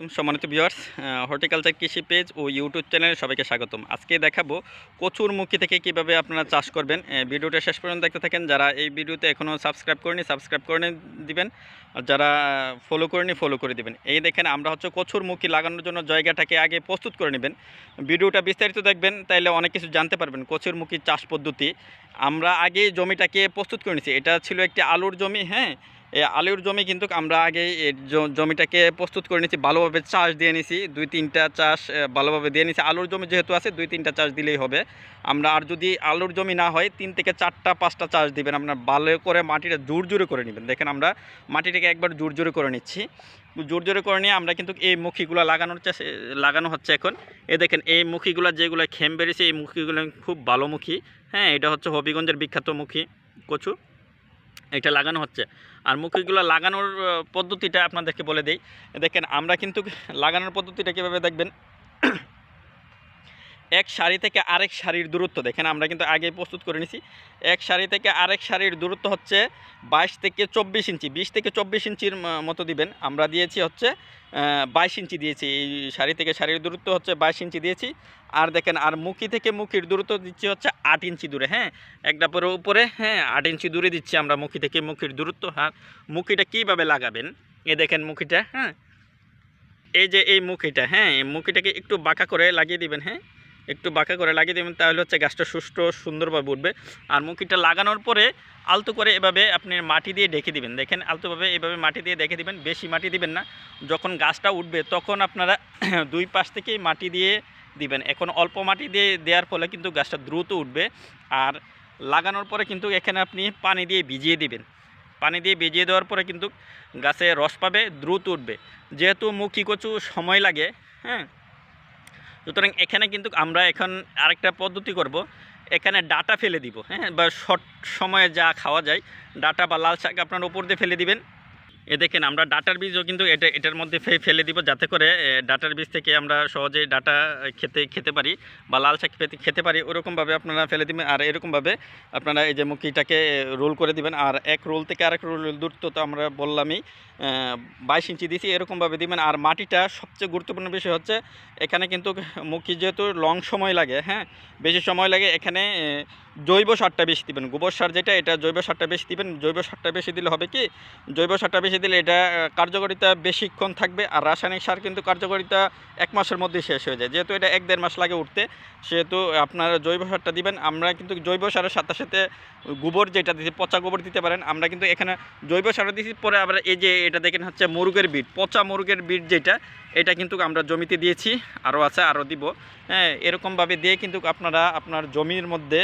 সম্মানিত viewers horticulture কৃষি page ও ইউটিউব চ্যানেলে সবাইকে স্বাগতম। আজকে দেখাবো কচুর কচুরমুখী থেকে কীভাবে আপনারা চাষ করবেন। ভিডিওটা শেষ পর্যন্ত দেখতে থাকেন। যারা এই ভিডিওতে এখনও সাবস্ক্রাইব করেনি সাবস্ক্রাইব করে দিবেন। আর যারা ফলো করেনি ফলো করে দিবেন। এই দেখেন, আমরা হচ্ছে কচুর কচুরমুখী লাগানোর জন্য জায়গাটাকে আগে প্রস্তুত করে নেবেন। ভিডিওটা বিস্তারিত দেখবেন, তাইলে অনেক কিছু জানতে পারবেন কচুরমুখী চাষ পদ্ধতি। আমরা আগে জমিটাকে প্রস্তুত করে নিছি। এটা ছিল একটি আলুর জমি হ্যাঁ? আলুর জমি কিন্তু আমরা আগে এই জমিটাকে প্রস্তুত করে নিয়েছি, ভালোভাবে চাষ দিয়ে নিছি দুই তিনটা চাষ ভালোভাবে দিয়ে নিছি আলুর জমি যেহেতু আছে, দুই তিনটা চাষ দিলেই হবে। আমরা আর যদি আলুর জমি না হয়, তিন থেকে চারটা, পাঁচটা চাষ দিবেন। আপনার ভালো করে মাটিটা জোর জোরে করে নেবেন। দেখেন আমরা মাটিটাকে একবার জোর জোরে করে নিচ্ছি। জোর জোরে করে নিয়ে আমরা কিন্তু এই মুখিগুলো লাগানোর লাগানো হচ্ছে এখন। এ দেখেন, এই মুখিগুলো যেগুলো খেম বেরিয়েছে এই মুখিগুলো খুব ভালো মুখী। হ্যাঁ এটা হচ্ছে হবিগঞ্জের বিখ্যাত মুখী কচু। এটা লাগানো হচ্ছে। আর মুখিগুলো লাগানোর পদ্ধতিটা আপনাদেরকে বলে দিই। দেখেন, আমরা কিন্তু লাগানোর পদ্ধতিটা কীভাবে দেখবেন? এক সারি থেকে আরেক সারির দূরত্ব। দেখেন, আমরা কিন্তু আগে প্রস্তুত করে নিছি। এক সারি থেকে আরেক সারির দূরত্ব হচ্ছে বাইশ থেকে চব্বিশ ইঞ্চি। বিশ থেকে চব্বিশ ইঞ্চির মতো দিবেন। আমরা দিয়েছি হচ্ছে বাইশ ইঞ্চি দিয়েছি। এই সারি থেকে সারির দূরত্ব হচ্ছে বাইশ ইঞ্চি দিয়েছি। আর দেখেন, আর মুখি থেকে মুখির দূরত্ব দিচ্ছি হচ্ছে আট ইঞ্চি দূরে। হ্যাঁ একটা পরে উপরে হ্যাঁ আট ইঞ্চি দূরে দিচ্ছি আমরা মুখি থেকে মুখির দূরত্ব। হ্যাঁ মুখিটা কীভাবে লাগাবেন? এ দেখেন মুখিটা হ্যাঁ। এই যে এই মুখিটা হ্যাঁ এই মুখিটাকে একটু বাঁকা করে লাগিয়ে দিবেন হ্যাঁ। একটু বাঁকা করে লাগিয়ে দেবেন, তাহলে হচ্ছে গাছটা সুষ্ঠু, সুন্দরভাবে উঠবে। আর মুখিটা লাগানোর পরে আলতো করে এভাবে আপনি মাটি দিয়ে ডেকে দিবেন। দেখেন আলতোভাবে এভাবে মাটি দিয়ে ডেকে দিবেন, বেশি মাটি দিবেন না। যখন গাছটা উঠবে, তখন আপনারা দুই পাশ থেকেই মাটি দিয়ে দিবেন। এখন অল্প মাটি দিয়ে দেওয়ার ফলে কিন্তু গাছটা দ্রুত উঠবে। আর লাগানোর পরে কিন্তু এখানে আপনি পানি দিয়ে ভিজিয়ে দিবেন। পানি দিয়ে ভিজিয়ে দেওয়ার পরে কিন্তু গাছে রস পাবে, দ্রুত উঠবে। যেহেতু মুখী কচু সময় লাগে হ্যাঁ সুতরাং এখানে কিন্তু আমরা এখন আরেকটা পদ্ধতি করব। এখানে ডাটা ফেলে দিব হ্যাঁ? বা শর্ট সময়ে যা খাওয়া যায়, ডাটা বা লাল শাক আপনার উপর দিয়ে ফেলে দিবেন। এ দেখেন, আমরা ডাটার বীজও কিন্তু এটা, এটার মধ্যে ফেলে দিব যাতে করে ডাটার বীজ থেকে আমরা সহজেই ডাটা খেতে খেতে পারি বা লাল শাক খেতে খেতে পারি। ওরকমভাবে আপনারা ফেলে দিবেন। আর এরকমভাবে আপনারা এই যে মুখিটাকে রোল করে দিবেন। আর এক রোল থেকে আরেক রোল দূরত্ব তো আমরা বললামই বাইশ ইঞ্চি দিয়েছি এরকমভাবে দিবেন। আর মাটিটা সবচেয়ে গুরুত্বপূর্ণ বিষয় হচ্ছে, এখানে কিন্তু মুখি যেহেতু লং সময় লাগে হ্যাঁ? বেশি সময় লাগে, এখানে জৈব সারটা বেশি দিবেন। গোবর সার যেটা, এটা জৈব সারটা বেশি দিবেন। জৈব সারটা বেশি দিলে হবে কি, জৈব সারটা বেশি দিলে এটা কার্যকারিতা বেশিক্ষণ থাকবে আর রাসায়নিক সার কিন্তু কার্যকারিতা এক মাসের মধ্যে শেষ হয়ে যায়। যেহেতু এটা এক দেড় মাস লাগে উঠতে, সেহেতু আপনারা জৈব সারটা দিবেন। আমরা কিন্তু জৈব সারের সাথে সাথে গোবর যেটা দিচ্ছি পচা গোবর দিতে পারেন। আমরা কিন্তু এখানে জৈব সার দিচ্ছি পরে আবার এই যে এটা দেখেন হচ্ছে মুরগের বিট পচা মুরগের বিট যেটা এটা কিন্তু আমরা জমিতে দিয়েছি, আরও আছে, আরও দিব। হ্যাঁ এরকমভাবে দিয়ে কিন্তু আপনারা আপনার জমির মধ্যে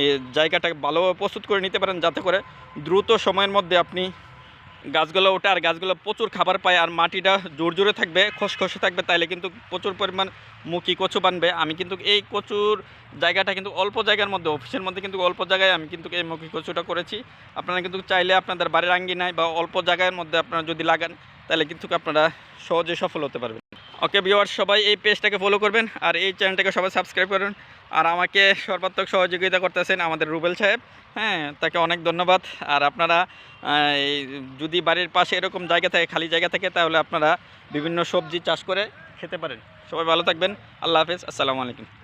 এই জায়গাটাকে ভালোভাবে প্রস্তুত করে নিতে পারেন, যাতে করে দ্রুত সময়ের মধ্যে আপনি গাছগুলো ওঠে আর গাছগুলো প্রচুর খাবার পায় আর মাটিটা জোর জোরে থাকবে খসখসে থাকবে, তাইলে কিন্তু প্রচুর পরিমাণ মুখি কচু বানবে। আমি কিন্তু এই কচুর জায়গাটা কিন্তু অল্প জায়গার মধ্যে, অফিসের মধ্যে কিন্তু অল্প জায়গায় আমি কিন্তু এই মুখি কচুটা করেছি। আপনারা কিন্তু চাইলে আপনাদের বাড়ির আঙ্গিনায় বা অল্প জায়গার মধ্যে আপনারা যদি লাগান তাহলে কিন্তু আপনারা সহজে সফল হতে পারবেন। ওকে ভিওয়ার সবাই এই পেজটাকে ফলো করবেন আর এই চ্যানেলটাকে সবাই সাবস্ক্রাইব করবেন আর আমাকে সর্বাত্মক সহযোগিতা করতেছেন আমাদের রুবেল সাহেব। হ্যাঁ তাকে অনেক ধন্যবাদ। আর আপনারা যদি বাড়ির পাশে এরকম জায়গা থাকে, খালি জায়গা থাকে, তাহলে আপনারা বিভিন্ন সবজি চাষ করে খেতে পারেন। সবাই ভালো থাকবেন। আল্লাহ হাফেজ। আসসালামু আলাইকুম।